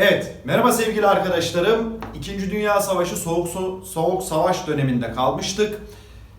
Evet, merhaba sevgili arkadaşlarım. İkinci Dünya Savaşı Soğuk So- Soğuk Savaş döneminde kalmıştık.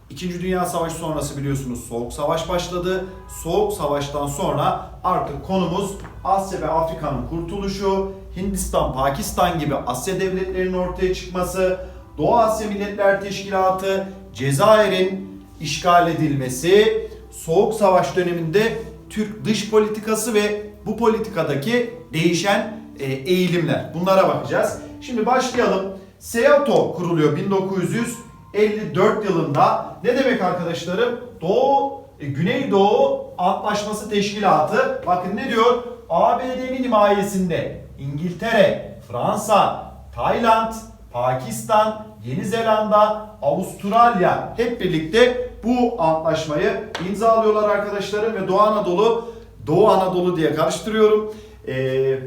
İkinci Dünya Savaşı sonrası biliyorsunuz Soğuk Savaş başladı. Soğuk Savaş'tan sonra artık konumuz Asya ve Afrika'nın kurtuluşu, Hindistan, Pakistan gibi Asya devletlerinin ortaya çıkması, Doğu Asya Milletler Teşkilatı, Cezayir'in işgal edilmesi, Soğuk Savaş döneminde Türk dış politikası ve bu politikadaki değişen eğilimler. Bunlara bakacağız. Şimdi başlayalım. SEATO kuruluyor 1954 yılında. Ne demek arkadaşlarım? Doğu, e, Güneydoğu Antlaşması Teşkilatı. Bakın ne diyor? ABD'nin himayesinde İngiltere, Fransa, Tayland, Pakistan, Yeni Zelanda, Avustralya hep birlikte bu antlaşmayı imzalıyorlar arkadaşlarım ve Doğu Anadolu, Doğu Anadolu diye karıştırıyorum. Ee,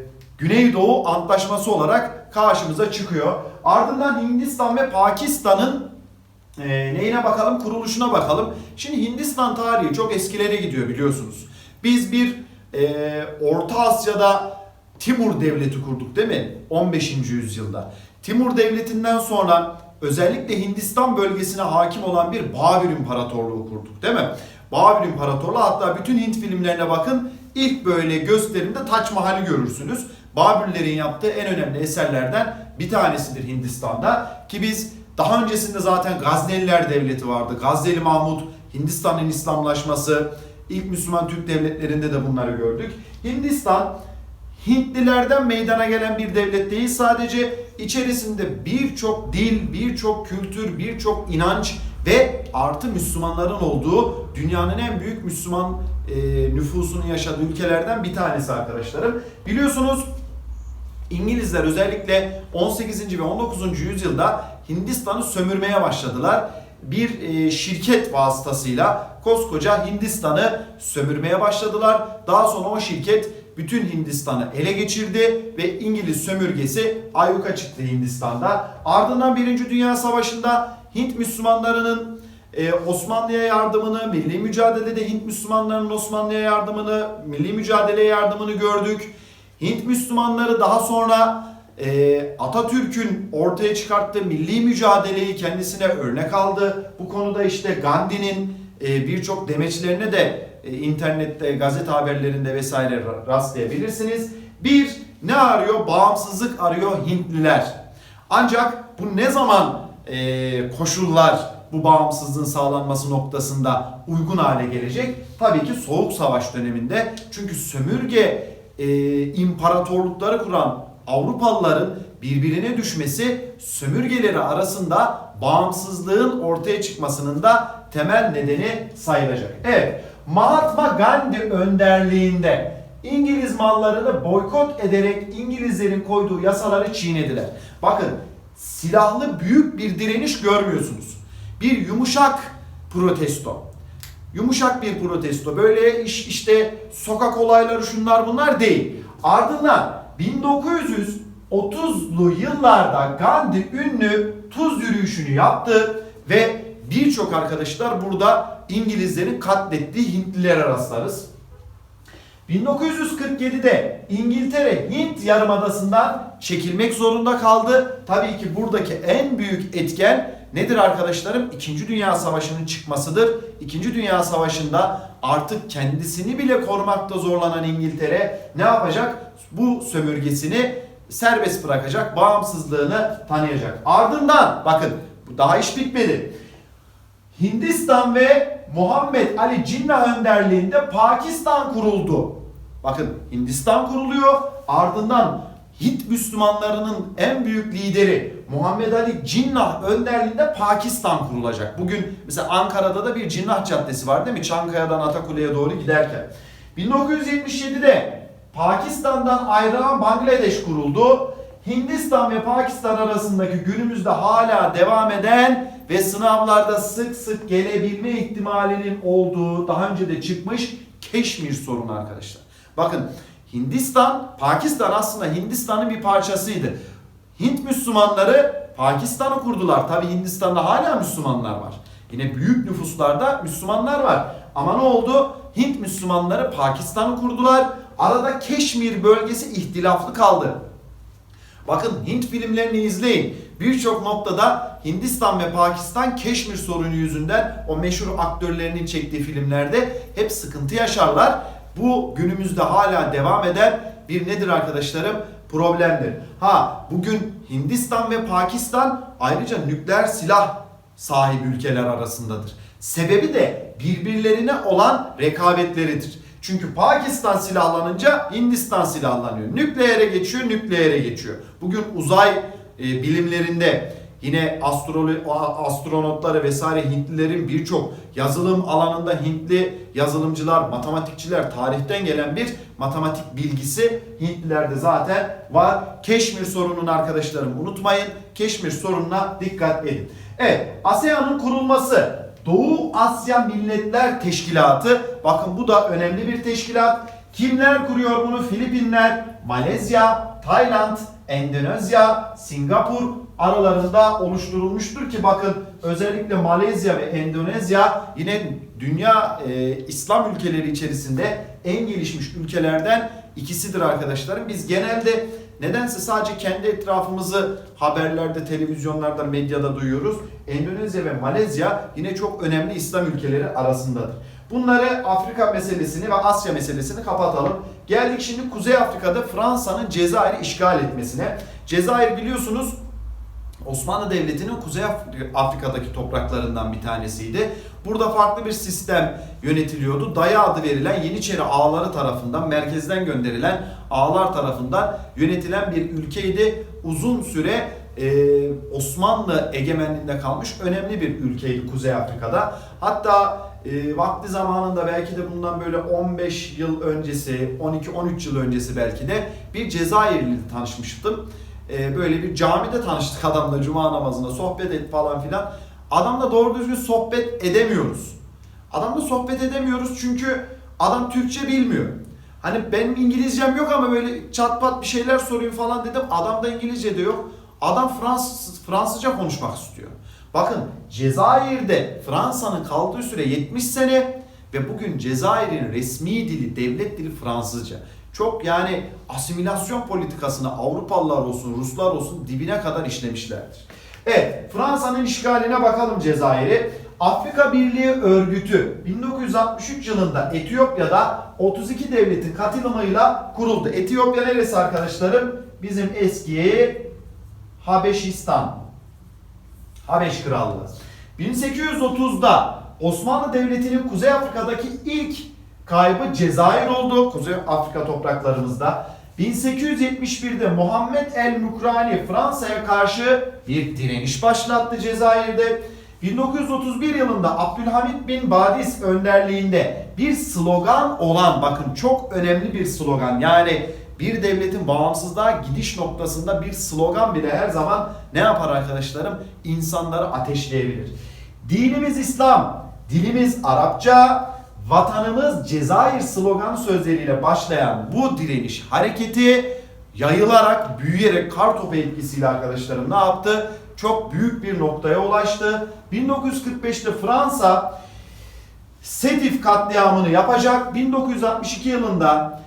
Güneydoğu Antlaşması olarak karşımıza çıkıyor. Ardından Hindistan ve Pakistan'ın e, neyine bakalım? Kuruluşuna bakalım. Şimdi Hindistan tarihi çok eskilere gidiyor biliyorsunuz. Biz bir e, Orta Asya'da Timur Devleti kurduk değil mi? 15. yüzyılda. Timur Devleti'nden sonra özellikle Hindistan bölgesine hakim olan bir Babür İmparatorluğu kurduk değil mi? Babür İmparatorluğu hatta bütün Hint filmlerine bakın ilk böyle gösterimde Taç Mahal'i görürsünüz. Babürlerin yaptığı en önemli eserlerden bir tanesidir Hindistan'da ki biz daha öncesinde zaten Gazneliler Devleti vardı. Gazneli Mahmut, Hindistan'ın İslamlaşması, ilk Müslüman Türk devletlerinde de bunları gördük. Hindistan Hintlilerden meydana gelen bir devlet değil sadece içerisinde birçok dil, birçok kültür, birçok inanç ve artı Müslümanların olduğu dünyanın en büyük Müslüman e, nüfusunun yaşadığı ülkelerden bir tanesi arkadaşlarım. Biliyorsunuz İngilizler özellikle 18. ve 19. yüzyılda Hindistan'ı sömürmeye başladılar. Bir e, şirket vasıtasıyla koskoca Hindistan'ı sömürmeye başladılar. Daha sonra o şirket bütün Hindistan'ı ele geçirdi ve İngiliz sömürgesi ayyuka çıktı Hindistan'da. Ardından 1. Dünya Savaşı'nda Hint Müslümanlarının e, Osmanlı'ya yardımını, milli mücadelede Hint Müslümanlarının Osmanlı'ya yardımını, milli mücadeleye yardımını gördük. Hint Müslümanları daha sonra e, Atatürk'ün ortaya çıkarttığı milli mücadeleyi kendisine örnek aldı. Bu konuda işte Gandhi'nin e, birçok demeçlerine de e, internette, gazete haberlerinde vesaire ra- rastlayabilirsiniz. Bir, ne arıyor? Bağımsızlık arıyor Hintliler. Ancak bu ne zaman e, koşullar bu bağımsızlığın sağlanması noktasında uygun hale gelecek? Tabii ki Soğuk Savaş döneminde. Çünkü sömürge e, imparatorlukları kuran Avrupalıların birbirine düşmesi sömürgeleri arasında bağımsızlığın ortaya çıkmasının da temel nedeni sayılacak. Evet, Mahatma Gandhi önderliğinde İngiliz mallarını boykot ederek İngilizlerin koyduğu yasaları çiğnediler. Bakın silahlı büyük bir direniş görmüyorsunuz. Bir yumuşak protesto. Yumuşak bir protesto. Böyle iş, işte sokak olayları şunlar bunlar değil. Ardından 1930'lu yıllarda Gandhi ünlü tuz yürüyüşünü yaptı ve birçok arkadaşlar burada İngilizlerin katlettiği Hintlilere rastlarız. 1947'de İngiltere Hint Yarımadası'ndan çekilmek zorunda kaldı. Tabii ki buradaki en büyük etken nedir arkadaşlarım? İkinci Dünya Savaşı'nın çıkmasıdır. İkinci Dünya Savaşı'nda artık kendisini bile korumakta zorlanan İngiltere ne yapacak? Bu sömürgesini serbest bırakacak, bağımsızlığını tanıyacak. Ardından bakın daha iş bitmedi. Hindistan ve Muhammed Ali Cinnah önderliğinde Pakistan kuruldu. Bakın Hindistan kuruluyor. Ardından Hint Müslümanlarının en büyük lideri Muhammed Ali Cinnah önderliğinde Pakistan kurulacak. Bugün mesela Ankara'da da bir Cinnah Caddesi var değil mi? Çankaya'dan Atakule'ye doğru giderken. 1977'de Pakistan'dan ayrılan Bangladeş kuruldu. Hindistan ve Pakistan arasındaki günümüzde hala devam eden ve sınavlarda sık sık gelebilme ihtimalinin olduğu daha önce de çıkmış Keşmir sorunu arkadaşlar. Bakın Hindistan, Pakistan aslında Hindistan'ın bir parçasıydı. Hint Müslümanları Pakistan'ı kurdular. Tabi Hindistan'da hala Müslümanlar var. Yine büyük nüfuslarda Müslümanlar var. Ama ne oldu? Hint Müslümanları Pakistan'ı kurdular. Arada Keşmir bölgesi ihtilaflı kaldı. Bakın Hint filmlerini izleyin. Birçok noktada Hindistan ve Pakistan Keşmir sorunu yüzünden o meşhur aktörlerinin çektiği filmlerde hep sıkıntı yaşarlar. Bu günümüzde hala devam eden bir nedir arkadaşlarım? Problemdir. Ha bugün Hindistan ve Pakistan ayrıca nükleer silah sahibi ülkeler arasındadır. Sebebi de birbirlerine olan rekabetleridir. Çünkü Pakistan silahlanınca Hindistan silahlanıyor. Nükleere geçiyor, nükleere geçiyor. Bugün uzay e, bilimlerinde yine astrolo- astronotları vesaire Hintlilerin birçok yazılım alanında Hintli yazılımcılar, matematikçiler tarihten gelen bir matematik bilgisi Hintlilerde zaten var. Keşmir sorununu arkadaşlarım unutmayın. Keşmir sorununa dikkat edin. Evet, ASEAN'ın kurulması Doğu Asya Milletler Teşkilatı. Bakın bu da önemli bir teşkilat. Kimler kuruyor bunu? Filipinler, Malezya, Tayland, Endonezya, Singapur aralarında oluşturulmuştur ki bakın özellikle Malezya ve Endonezya yine dünya e, İslam ülkeleri içerisinde en gelişmiş ülkelerden ikisidir arkadaşlarım. Biz genelde nedense sadece kendi etrafımızı haberlerde, televizyonlarda, medyada duyuyoruz. Endonezya ve Malezya yine çok önemli İslam ülkeleri arasındadır. Bunları Afrika meselesini ve Asya meselesini kapatalım. Geldik şimdi Kuzey Afrika'da Fransa'nın Cezayir'i işgal etmesine. Cezayir biliyorsunuz Osmanlı Devleti'nin Kuzey Afri- Afrika'daki topraklarından bir tanesiydi. Burada farklı bir sistem yönetiliyordu. Daya adı verilen Yeniçeri ağaları tarafından, merkezden gönderilen ağalar tarafından yönetilen bir ülkeydi. Uzun süre e, Osmanlı egemenliğinde kalmış önemli bir ülkeydi Kuzey Afrika'da. Hatta e, vakti zamanında belki de bundan böyle 15 yıl öncesi, 12-13 yıl öncesi belki de bir Cezayirli tanışmıştım. E, böyle bir camide tanıştık adamla cuma namazında sohbet et falan filan. Adamla doğru düzgün sohbet edemiyoruz. Adamla sohbet edemiyoruz çünkü adam Türkçe bilmiyor. Hani benim İngilizcem yok ama böyle çat pat bir şeyler sorayım falan dedim. Adamda İngilizce de yok. Adam Fransız, Fransızca konuşmak istiyor. Bakın Cezayir'de Fransa'nın kaldığı süre 70 sene ve bugün Cezayir'in resmi dili, devlet dili Fransızca. Çok yani asimilasyon politikasını Avrupalılar olsun, Ruslar olsun dibine kadar işlemişlerdir. Evet, Fransa'nın işgaline bakalım Cezayir'i. Afrika Birliği Örgütü 1963 yılında Etiyopya'da 32 devletin katılımıyla kuruldu. Etiyopya neresi arkadaşlarım? Bizim eski Habeşistan. Habeş Krallığı. 1830'da Osmanlı Devleti'nin Kuzey Afrika'daki ilk kaybı Cezayir oldu. Kuzey Afrika topraklarımızda. 1871'de Muhammed el Mukrani Fransa'ya karşı bir direniş başlattı Cezayir'de. 1931 yılında Abdülhamit bin Badis önderliğinde bir slogan olan bakın çok önemli bir slogan yani bir devletin bağımsızlığa gidiş noktasında bir slogan bile her zaman ne yapar arkadaşlarım? İnsanları ateşleyebilir. Dinimiz İslam, dilimiz Arapça, vatanımız Cezayir slogan sözleriyle başlayan bu direniş hareketi yayılarak, büyüyerek kartopu etkisiyle arkadaşlarım ne yaptı? Çok büyük bir noktaya ulaştı. 1945'te Fransa Setif katliamını yapacak. 1962 yılında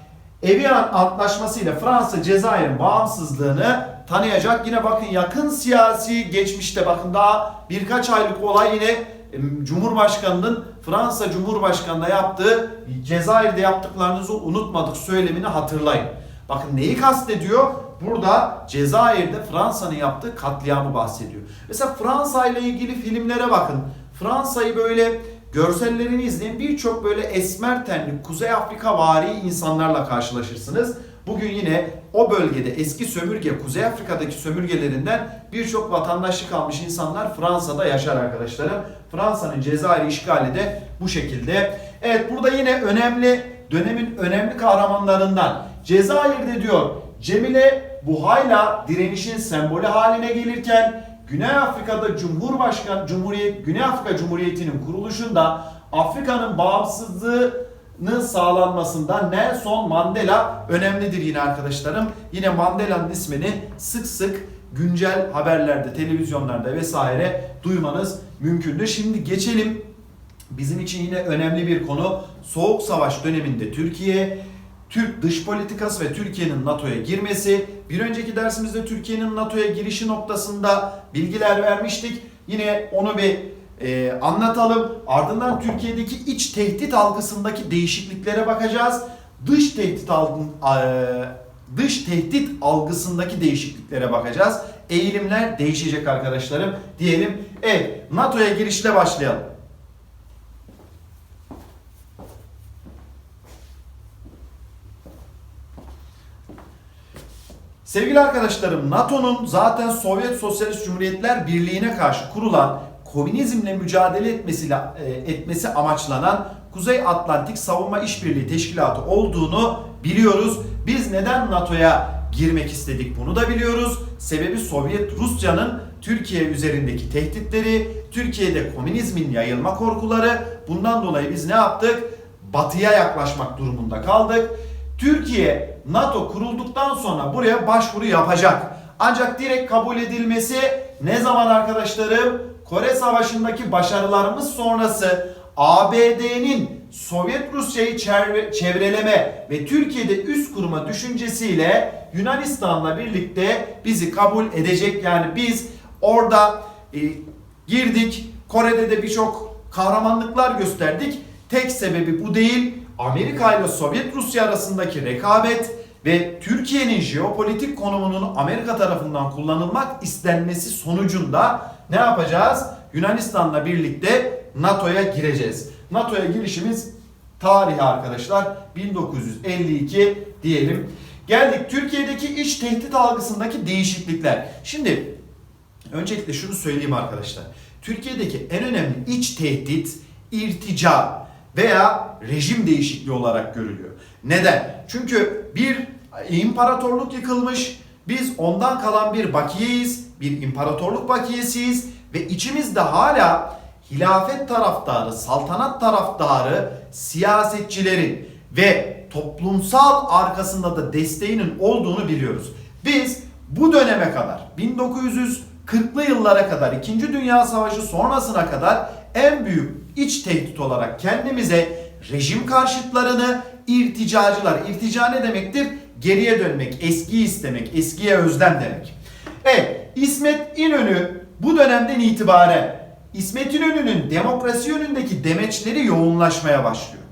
Evian Antlaşması ile Fransa Cezayir'in bağımsızlığını tanıyacak. Yine bakın yakın siyasi geçmişte bakın daha birkaç aylık olay yine Cumhurbaşkanının Fransa Cumhurbaşkanı'na yaptığı Cezayir'de yaptıklarınızı unutmadık söylemini hatırlayın. Bakın neyi kastediyor? Burada Cezayir'de Fransa'nın yaptığı katliamı bahsediyor. Mesela Fransa ile ilgili filmlere bakın. Fransa'yı böyle görsellerini izleyin birçok böyle esmer tenli Kuzey Afrika vari insanlarla karşılaşırsınız. Bugün yine o bölgede eski sömürge Kuzey Afrika'daki sömürgelerinden birçok vatandaşlık almış insanlar Fransa'da yaşar arkadaşlarım. Fransa'nın Cezayir işgali de bu şekilde. Evet burada yine önemli dönemin önemli kahramanlarından Cezayir'de diyor Cemile Buhayla direnişin sembolü haline gelirken Güney Afrika'da Cumhurbaşkanı Cumhuriyet Güney Afrika Cumhuriyeti'nin kuruluşunda Afrika'nın bağımsızlığının sağlanmasında Nelson Mandela önemlidir yine arkadaşlarım. Yine Mandela'nın ismini sık sık güncel haberlerde, televizyonlarda vesaire duymanız mümkündür. Şimdi geçelim bizim için yine önemli bir konu. Soğuk Savaş döneminde Türkiye Türk dış politikası ve Türkiye'nin NATO'ya girmesi. Bir önceki dersimizde Türkiye'nin NATO'ya girişi noktasında bilgiler vermiştik. Yine onu bir e, anlatalım. Ardından Türkiye'deki iç tehdit algısındaki değişikliklere bakacağız. Dış tehdit algı, e, dış tehdit algısındaki değişikliklere bakacağız. Eğilimler değişecek arkadaşlarım diyelim. Evet, NATO'ya girişle başlayalım. Sevgili arkadaşlarım, NATO'nun zaten Sovyet Sosyalist Cumhuriyetler Birliği'ne karşı kurulan komünizmle mücadele etmesiyle etmesi amaçlanan Kuzey Atlantik Savunma İşbirliği Teşkilatı olduğunu biliyoruz. Biz neden NATO'ya girmek istedik bunu da biliyoruz. Sebebi Sovyet Rusya'nın Türkiye üzerindeki tehditleri, Türkiye'de komünizmin yayılma korkuları. Bundan dolayı biz ne yaptık? Batıya yaklaşmak durumunda kaldık. Türkiye NATO kurulduktan sonra buraya başvuru yapacak. Ancak direkt kabul edilmesi ne zaman arkadaşlarım? Kore Savaşı'ndaki başarılarımız sonrası ABD'nin Sovyet Rusya'yı çevre- çevreleme ve Türkiye'de üst kurma düşüncesiyle Yunanistan'la birlikte bizi kabul edecek. Yani biz orada e, girdik. Kore'de de birçok kahramanlıklar gösterdik. Tek sebebi bu değil. Amerika ile Sovyet Rusya arasındaki rekabet ve Türkiye'nin jeopolitik konumunun Amerika tarafından kullanılmak istenmesi sonucunda ne yapacağız? Yunanistan'la birlikte NATO'ya gireceğiz. NATO'ya girişimiz tarihi arkadaşlar 1952 diyelim. Geldik Türkiye'deki iç tehdit algısındaki değişiklikler. Şimdi öncelikle şunu söyleyeyim arkadaşlar. Türkiye'deki en önemli iç tehdit irtica veya rejim değişikliği olarak görülüyor. Neden? Çünkü bir imparatorluk yıkılmış, biz ondan kalan bir bakiyeyiz, bir imparatorluk bakiyesiyiz ve içimizde hala hilafet taraftarı, saltanat taraftarı siyasetçilerin ve toplumsal arkasında da desteğinin olduğunu biliyoruz. Biz bu döneme kadar 1940'lı yıllara kadar 2. Dünya Savaşı sonrasına kadar en büyük iç tehdit olarak kendimize rejim karşıtlarını irticacılar. İrtica ne demektir? Geriye dönmek, eskiyi istemek, eskiye özlem demek. Evet, İsmet İnönü bu dönemden itibaren İsmet İnönü'nün demokrasi yönündeki demeçleri yoğunlaşmaya başlıyor.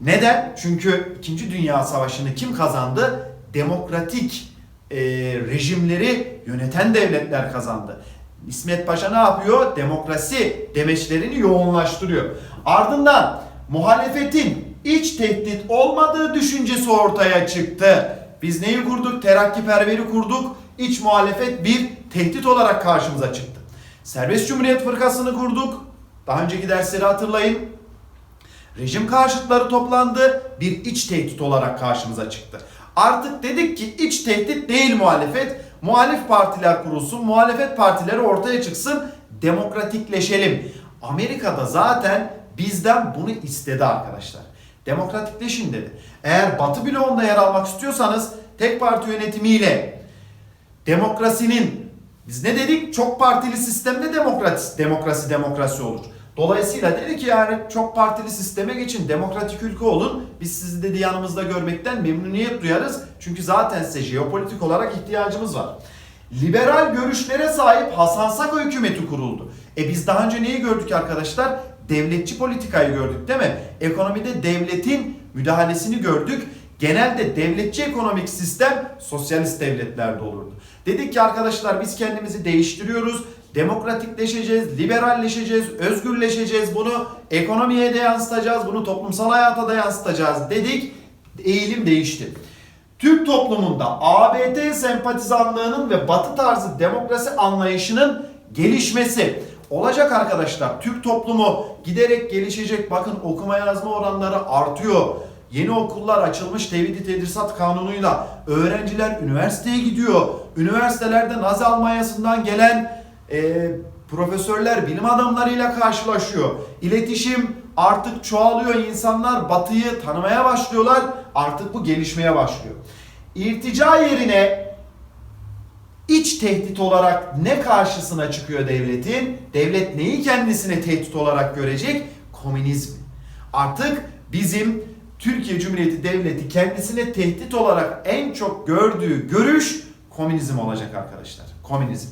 Neden? Çünkü 2. Dünya Savaşı'nı kim kazandı? Demokratik e, rejimleri yöneten devletler kazandı. İsmet Paşa ne yapıyor? Demokrasi demeçlerini yoğunlaştırıyor. Ardından muhalefetin iç tehdit olmadığı düşüncesi ortaya çıktı. Biz neyi kurduk? Terakkiperveri kurduk. İç muhalefet bir tehdit olarak karşımıza çıktı. Serbest Cumhuriyet Fırkası'nı kurduk. Daha önceki dersleri hatırlayın. Rejim karşıtları toplandı. Bir iç tehdit olarak karşımıza çıktı. Artık dedik ki iç tehdit değil muhalefet. Muhalif partiler kurulsun, muhalefet partileri ortaya çıksın, demokratikleşelim. Amerika'da zaten bizden bunu istedi arkadaşlar. Demokratikleşin dedi. Eğer Batı bloğunda yer almak istiyorsanız tek parti yönetimiyle demokrasinin biz ne dedik? Çok partili sistemde demokrasi, demokrasi demokrasi olur. Dolayısıyla dedi ki yani çok partili sisteme geçin, demokratik ülke olun. Biz sizi dedi yanımızda görmekten memnuniyet duyarız. Çünkü zaten size jeopolitik olarak ihtiyacımız var. Liberal görüşlere sahip Hasan Saka hükümeti kuruldu. E biz daha önce neyi gördük arkadaşlar? Devletçi politikayı gördük değil mi? Ekonomide devletin müdahalesini gördük. Genelde devletçi ekonomik sistem sosyalist devletlerde olurdu. Dedik ki arkadaşlar biz kendimizi değiştiriyoruz. Demokratikleşeceğiz, liberalleşeceğiz, özgürleşeceğiz. Bunu ekonomiye de yansıtacağız, bunu toplumsal hayata da yansıtacağız dedik. Eğilim değişti. Türk toplumunda ABD sempatizanlığının ve batı tarzı demokrasi anlayışının gelişmesi olacak arkadaşlar. Türk toplumu giderek gelişecek. Bakın okuma yazma oranları artıyor. Yeni okullar açılmış tevhid tedrisat kanunuyla. Öğrenciler üniversiteye gidiyor. Üniversitelerde Nazi Almanyası'ndan gelen e, profesörler, bilim adamlarıyla karşılaşıyor. İletişim artık çoğalıyor. İnsanlar batıyı tanımaya başlıyorlar. Artık bu gelişmeye başlıyor. İrtica yerine iç tehdit olarak ne karşısına çıkıyor devletin? Devlet neyi kendisine tehdit olarak görecek? Komünizmi. Artık bizim Türkiye Cumhuriyeti Devleti kendisine tehdit olarak en çok gördüğü görüş komünizm olacak arkadaşlar. Komünizm.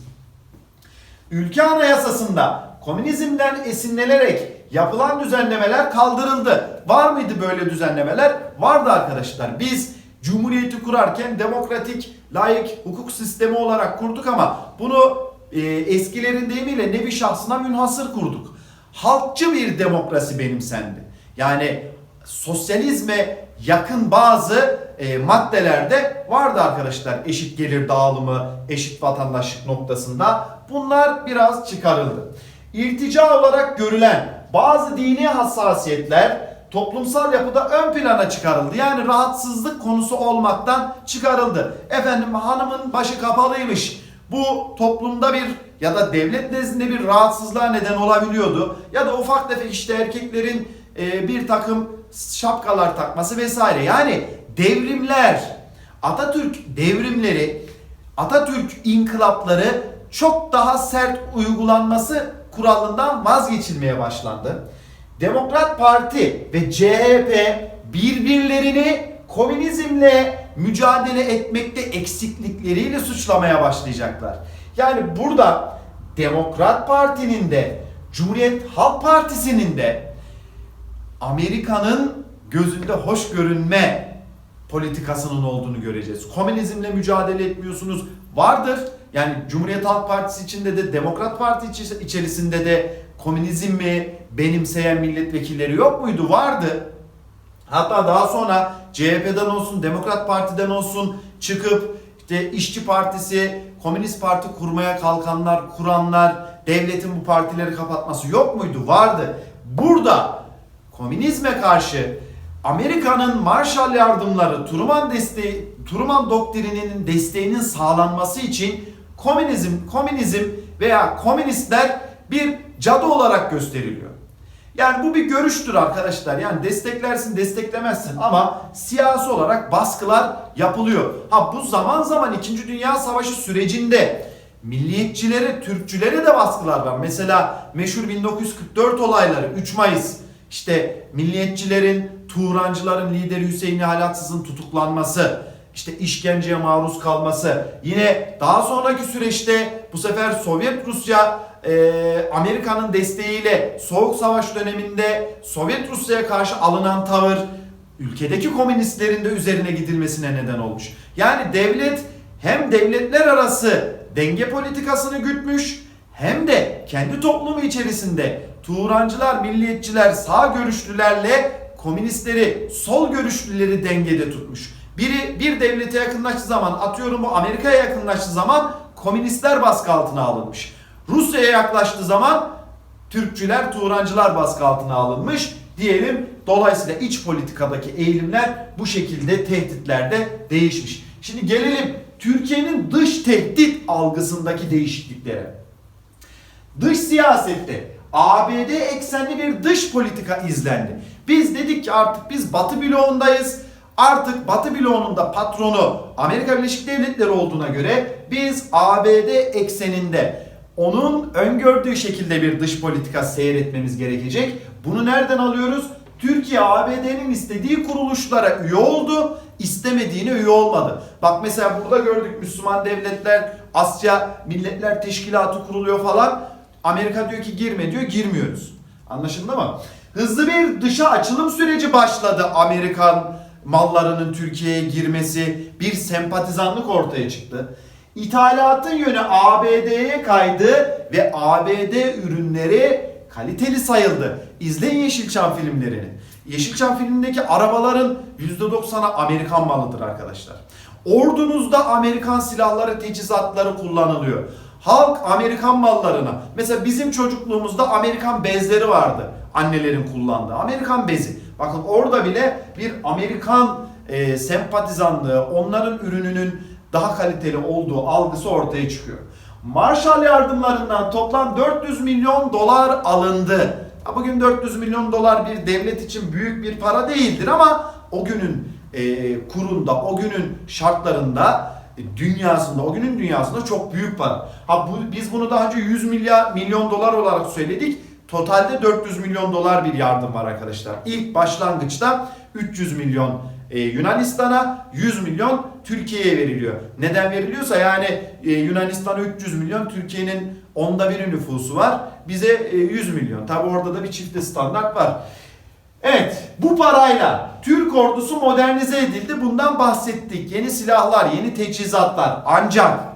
Ülke anayasasında komünizmden esinlenerek yapılan düzenlemeler kaldırıldı. Var mıydı böyle düzenlemeler? Vardı arkadaşlar. Biz Cumhuriyeti kurarken demokratik, layık hukuk sistemi olarak kurduk ama bunu e, eskilerin deyimiyle nevi şahsına münhasır kurduk. Halkçı bir demokrasi benimsendi. Yani sosyalizme yakın bazı e, maddelerde vardı arkadaşlar. Eşit gelir dağılımı, eşit vatandaşlık noktasında. Bunlar biraz çıkarıldı. İrtica olarak görülen bazı dini hassasiyetler toplumsal yapıda ön plana çıkarıldı. Yani rahatsızlık konusu olmaktan çıkarıldı. Efendim hanımın başı kapalıymış. Bu toplumda bir ya da devlet nezdinde bir rahatsızlığa neden olabiliyordu. Ya da ufak tefek işte erkeklerin e, bir takım şapkalar takması vesaire. Yani devrimler, Atatürk devrimleri, Atatürk inkılapları çok daha sert uygulanması kuralından vazgeçilmeye başlandı. Demokrat Parti ve CHP birbirlerini komünizmle mücadele etmekte eksiklikleriyle suçlamaya başlayacaklar. Yani burada Demokrat Parti'nin de Cumhuriyet Halk Partisi'nin de Amerika'nın gözünde hoş görünme politikasının olduğunu göreceğiz. Komünizmle mücadele etmiyorsunuz. Vardır. Yani Cumhuriyet Halk Partisi içinde de Demokrat Parti içerisinde de komünizmi benimseyen milletvekilleri yok muydu? Vardı. Hatta daha sonra CHP'den olsun, Demokrat Parti'den olsun çıkıp işte İşçi Partisi, Komünist Parti kurmaya kalkanlar, kuranlar, devletin bu partileri kapatması yok muydu? Vardı. Burada komünizme karşı Amerika'nın Marshall yardımları, Truman desteği, Truman doktrininin desteğinin sağlanması için komünizm, komünizm veya komünistler bir cadı olarak gösteriliyor. Yani bu bir görüştür arkadaşlar. Yani desteklersin, desteklemezsin ama siyasi olarak baskılar yapılıyor. Ha bu zaman zaman 2. Dünya Savaşı sürecinde milliyetçilere, Türkçülere de baskılar var. Mesela meşhur 1944 olayları 3 Mayıs işte milliyetçilerin, Turancıların lideri Hüseyin Halatsız'ın tutuklanması, işte işkenceye maruz kalması, yine daha sonraki süreçte bu sefer Sovyet Rusya e, Amerika'nın desteğiyle Soğuk Savaş döneminde Sovyet Rusya'ya karşı alınan tavır ülkedeki komünistlerin de üzerine gidilmesine neden olmuş. Yani devlet hem devletler arası denge politikasını gütmüş hem de kendi toplumu içerisinde Turancılar, milliyetçiler, sağ görüşlülerle komünistleri, sol görüşlüleri dengede tutmuş. Biri bir devlete yakınlaştığı zaman atıyorum bu Amerika'ya yakınlaştığı zaman komünistler baskı altına alınmış. Rusya'ya yaklaştığı zaman Türkçüler, Turancılar baskı altına alınmış diyelim. Dolayısıyla iç politikadaki eğilimler bu şekilde tehditlerde değişmiş. Şimdi gelelim Türkiye'nin dış tehdit algısındaki değişikliklere. Dış siyasette ABD eksenli bir dış politika izlendi. Biz dedik ki artık biz Batı bloğundayız. Artık Batı bloğunun da patronu Amerika Birleşik Devletleri olduğuna göre biz ABD ekseninde onun öngördüğü şekilde bir dış politika seyretmemiz gerekecek. Bunu nereden alıyoruz? Türkiye ABD'nin istediği kuruluşlara üye oldu, istemediğine üye olmadı. Bak mesela burada gördük Müslüman devletler, Asya Milletler Teşkilatı kuruluyor falan. Amerika diyor ki girme diyor, girmiyoruz. Anlaşıldı mı? Hızlı bir dışa açılım süreci başladı Amerikan mallarının Türkiye'ye girmesi, bir sempatizanlık ortaya çıktı. İthalatın yönü ABD'ye kaydı ve ABD ürünleri kaliteli sayıldı. İzleyin Yeşilçam filmlerini. Yeşilçam filmindeki arabaların %90'a Amerikan malıdır arkadaşlar. Ordunuzda Amerikan silahları, teçhizatları kullanılıyor. Halk Amerikan mallarına. Mesela bizim çocukluğumuzda Amerikan bezleri vardı. Annelerin kullandığı. Amerikan bezi. Bakın orada bile bir Amerikan e, sempatizanlığı, onların ürününün daha kaliteli olduğu algısı ortaya çıkıyor. Marshall yardımlarından toplam 400 milyon dolar alındı. Bugün 400 milyon dolar bir devlet için büyük bir para değildir ama o günün e, kurunda, o günün şartlarında e, dünyasında, o günün dünyasında çok büyük para. Ha bu, biz bunu daha önce 100 milyar milyon dolar olarak söyledik. Totalde 400 milyon dolar bir yardım var arkadaşlar. İlk başlangıçta 300 milyon e, Yunanistan'a 100 milyon Türkiye'ye veriliyor. Neden veriliyorsa yani e, Yunanistan'a 300 milyon Türkiye'nin onda biri nüfusu var. Bize e, 100 milyon. Tabi orada da bir çifte standart var. Evet bu parayla Türk ordusu modernize edildi. Bundan bahsettik. Yeni silahlar, yeni teçhizatlar. Ancak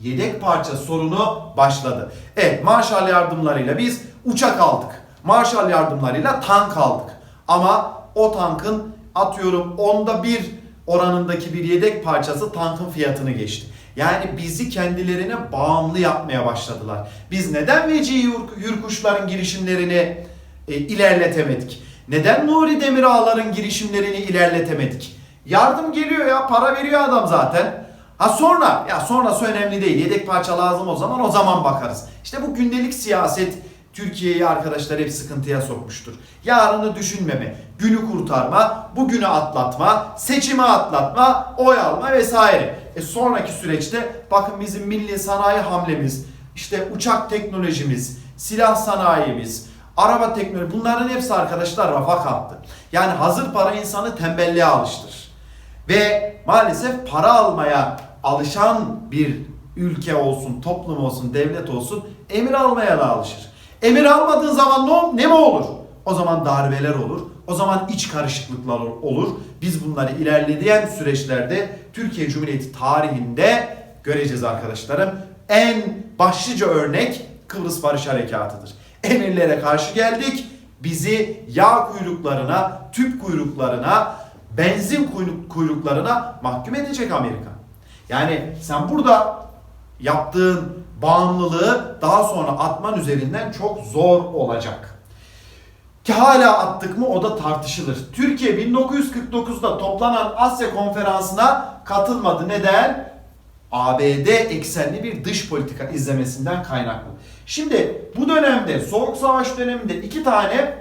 yedek parça sorunu başladı. Evet Marshall yardımlarıyla biz uçak aldık. Marshall yardımlarıyla tank aldık. Ama o tankın atıyorum onda bir oranındaki bir yedek parçası tankın fiyatını geçti. Yani bizi kendilerine bağımlı yapmaya başladılar. Biz neden Veci Yur- Yurkuşların girişimlerini e, ilerletemedik? Neden Nuri Demirağlar'ın girişimlerini ilerletemedik? Yardım geliyor ya para veriyor adam zaten. Ha sonra ya sonrası önemli değil. Yedek parça lazım o zaman o zaman bakarız. İşte bu gündelik siyaset Türkiye'yi arkadaşlar hep sıkıntıya sokmuştur. Yarını düşünmeme, günü kurtarma, bugünü atlatma, seçimi atlatma, oy alma vesaire. E sonraki süreçte bakın bizim milli sanayi hamlemiz, işte uçak teknolojimiz, silah sanayimiz, araba teknoloji bunların hepsi arkadaşlar rafa kalktı. Yani hazır para insanı tembelliğe alıştırır. Ve maalesef para almaya alışan bir ülke olsun, toplum olsun, devlet olsun emir almaya da alışır. Emir almadığın zaman ne, ne mi olur? O zaman darbeler olur. O zaman iç karışıklıklar olur. Biz bunları ilerleyen süreçlerde Türkiye Cumhuriyeti tarihinde göreceğiz arkadaşlarım. En başlıca örnek Kıbrıs Barış Harekatı'dır. Emirlere karşı geldik. Bizi yağ kuyruklarına, tüp kuyruklarına, benzin kuyruk- kuyruklarına mahkum edecek Amerika. Yani sen burada yaptığın bağımlılığı daha sonra atman üzerinden çok zor olacak. Ki hala attık mı o da tartışılır. Türkiye 1949'da toplanan Asya konferansına katılmadı. Neden? ABD eksenli bir dış politika izlemesinden kaynaklı. Şimdi bu dönemde Soğuk Savaş döneminde iki tane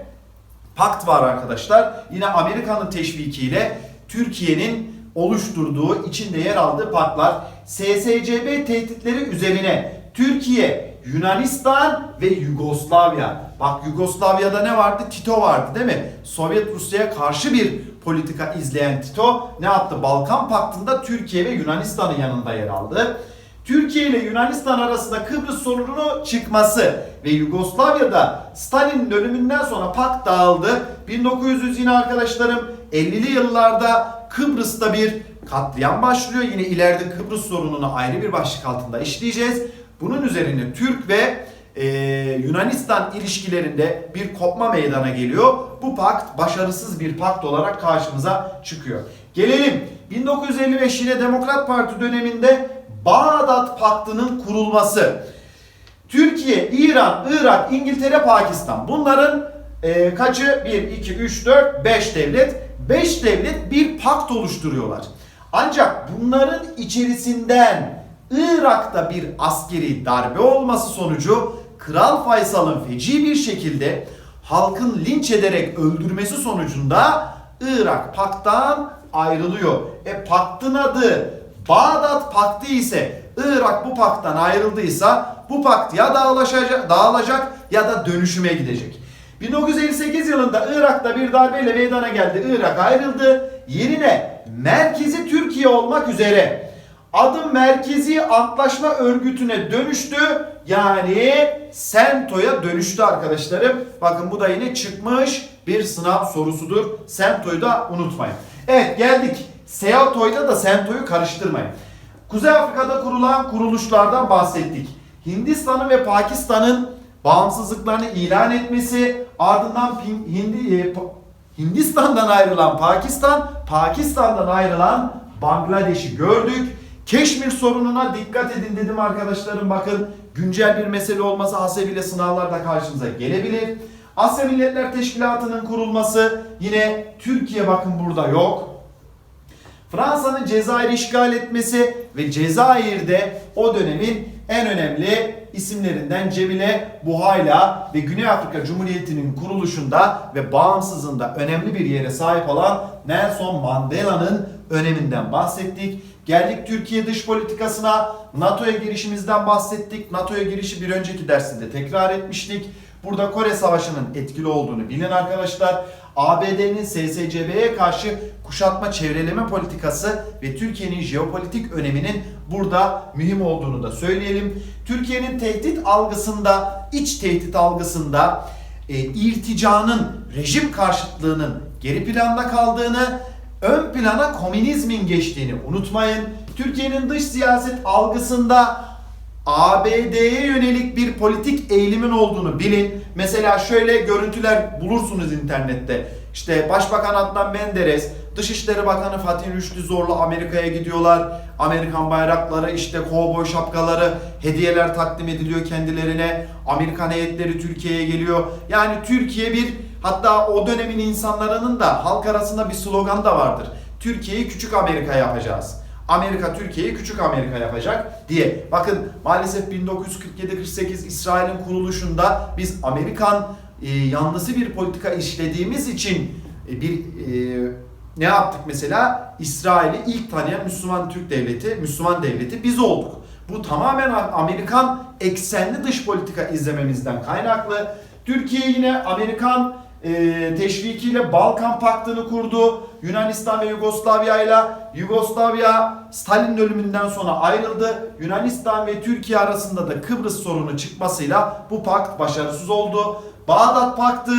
pakt var arkadaşlar. Yine Amerika'nın teşvikiyle Türkiye'nin oluşturduğu, içinde yer aldığı paktlar. SSCB tehditleri üzerine Türkiye, Yunanistan ve Yugoslavya. Bak Yugoslavya'da ne vardı? Tito vardı değil mi? Sovyet Rusya'ya karşı bir politika izleyen Tito ne yaptı? Balkan Paktı'nda Türkiye ve Yunanistan'ın yanında yer aldı. Türkiye ile Yunanistan arasında Kıbrıs sorunu çıkması ve Yugoslavya'da Stalin'in ölümünden sonra pakt dağıldı. 1900 yine arkadaşlarım 50'li yıllarda Kıbrıs'ta bir katliam başlıyor. Yine ileride Kıbrıs sorununu ayrı bir başlık altında işleyeceğiz. Bunun üzerine Türk ve e, Yunanistan ilişkilerinde bir kopma meydana geliyor. Bu pakt başarısız bir pakt olarak karşımıza çıkıyor. Gelelim 1955 yine Demokrat Parti döneminde Bağdat Paktı'nın kurulması. Türkiye, İran, Irak, İngiltere, Pakistan. Bunların e, kaçı? 1, 2, 3, 4, 5 devlet. 5 devlet bir pakt oluşturuyorlar. Ancak bunların içerisinden Irak'ta bir askeri darbe olması sonucu Kral Faysal'ın feci bir şekilde halkın linç ederek öldürmesi sonucunda Irak paktan ayrılıyor. E paktın adı Bağdat Paktı ise Irak bu paktan ayrıldıysa bu pakt ya dağılaşacak, dağılacak ya da dönüşüme gidecek. 1958 yılında Irak'ta bir darbeyle meydana geldi. Irak ayrıldı. Yerine merkezi Türkiye olmak üzere adı Merkezi Antlaşma Örgütü'ne dönüştü. Yani Sento'ya dönüştü arkadaşlarım. Bakın bu da yine çıkmış bir sınav sorusudur. Sento'yu da unutmayın. Evet geldik. Seato'yla da Sento'yu karıştırmayın. Kuzey Afrika'da kurulan kuruluşlardan bahsettik. Hindistan'ın ve Pakistan'ın bağımsızlıklarını ilan etmesi, ardından Hindi, e, Hindistan'dan ayrılan Pakistan, Pakistan'dan ayrılan Bangladeş'i gördük. Keşmir sorununa dikkat edin dedim arkadaşlarım bakın güncel bir mesele olması hasebiyle sınavlarda karşınıza gelebilir. Asya Milletler Teşkilatı'nın kurulması yine Türkiye bakın burada yok. Fransa'nın Cezayir'i işgal etmesi ve Cezayir'de o dönemin en önemli isimlerinden Cemile Buhayla ve Güney Afrika Cumhuriyeti'nin kuruluşunda ve bağımsızlığında önemli bir yere sahip olan Nelson Mandela'nın öneminden bahsettik. Geldik Türkiye dış politikasına. NATO'ya girişimizden bahsettik. NATO'ya girişi bir önceki dersinde tekrar etmiştik. Burada Kore Savaşı'nın etkili olduğunu bilin arkadaşlar. ABD'nin SSCB'ye karşı kuşatma çevreleme politikası ve Türkiye'nin jeopolitik öneminin burada mühim olduğunu da söyleyelim. Türkiye'nin tehdit algısında, iç tehdit algısında e, irticanın, rejim karşıtlığının geri planda kaldığını, ön plana komünizmin geçtiğini unutmayın. Türkiye'nin dış siyaset algısında ABD'ye yönelik bir politik eğilimin olduğunu bilin. Mesela şöyle görüntüler bulursunuz internette. İşte Başbakan Adnan Menderes, Dışişleri Bakanı Fatih Rüştü Zorlu Amerika'ya gidiyorlar. Amerikan bayrakları, işte kovboy şapkaları, hediyeler takdim ediliyor kendilerine. Amerikan heyetleri Türkiye'ye geliyor. Yani Türkiye bir hatta o dönemin insanların da halk arasında bir slogan da vardır. Türkiye'yi küçük Amerika yapacağız. Amerika Türkiye'yi küçük Amerika yapacak diye. Bakın maalesef 1947-48 İsrail'in kuruluşunda biz Amerikan e, yanlısı bir politika işlediğimiz için e, bir e, ne yaptık mesela? İsrail'i ilk tanıyan Müslüman Türk devleti, Müslüman devleti biz olduk. Bu tamamen Amerikan eksenli dış politika izlememizden kaynaklı. Türkiye yine Amerikan e, teşvikiyle Balkan Paktı'nı kurdu. Yunanistan ve Yugoslavya ile Yugoslavya Stalin'in ölümünden sonra ayrıldı. Yunanistan ve Türkiye arasında da Kıbrıs sorunu çıkmasıyla bu pakt başarısız oldu. Bağdat Paktı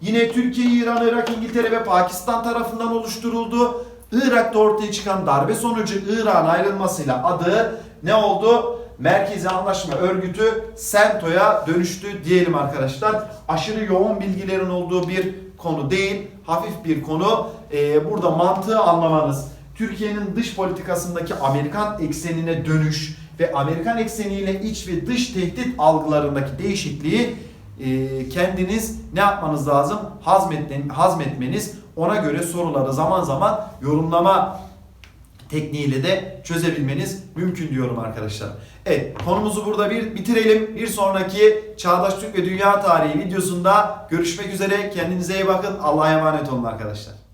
yine Türkiye, İran, Irak, İngiltere ve Pakistan tarafından oluşturuldu. Irak'ta ortaya çıkan darbe sonucu İran ayrılmasıyla adı ne oldu? Merkezi Anlaşma Örgütü SENTO'ya dönüştü diyelim arkadaşlar. Aşırı yoğun bilgilerin olduğu bir konu değil, hafif bir konu. Ee, burada mantığı anlamanız, Türkiye'nin dış politikasındaki Amerikan eksenine dönüş ve Amerikan ekseniyle iç ve dış tehdit algılarındaki değişikliği e, kendiniz ne yapmanız lazım? Hazmetmen, hazmetmeniz, ona göre soruları zaman zaman yorumlama tekniğiyle de çözebilmeniz mümkün diyorum arkadaşlar. Evet konumuzu burada bir bitirelim. Bir sonraki Çağdaş Türk ve Dünya Tarihi videosunda görüşmek üzere. Kendinize iyi bakın. Allah'a emanet olun arkadaşlar.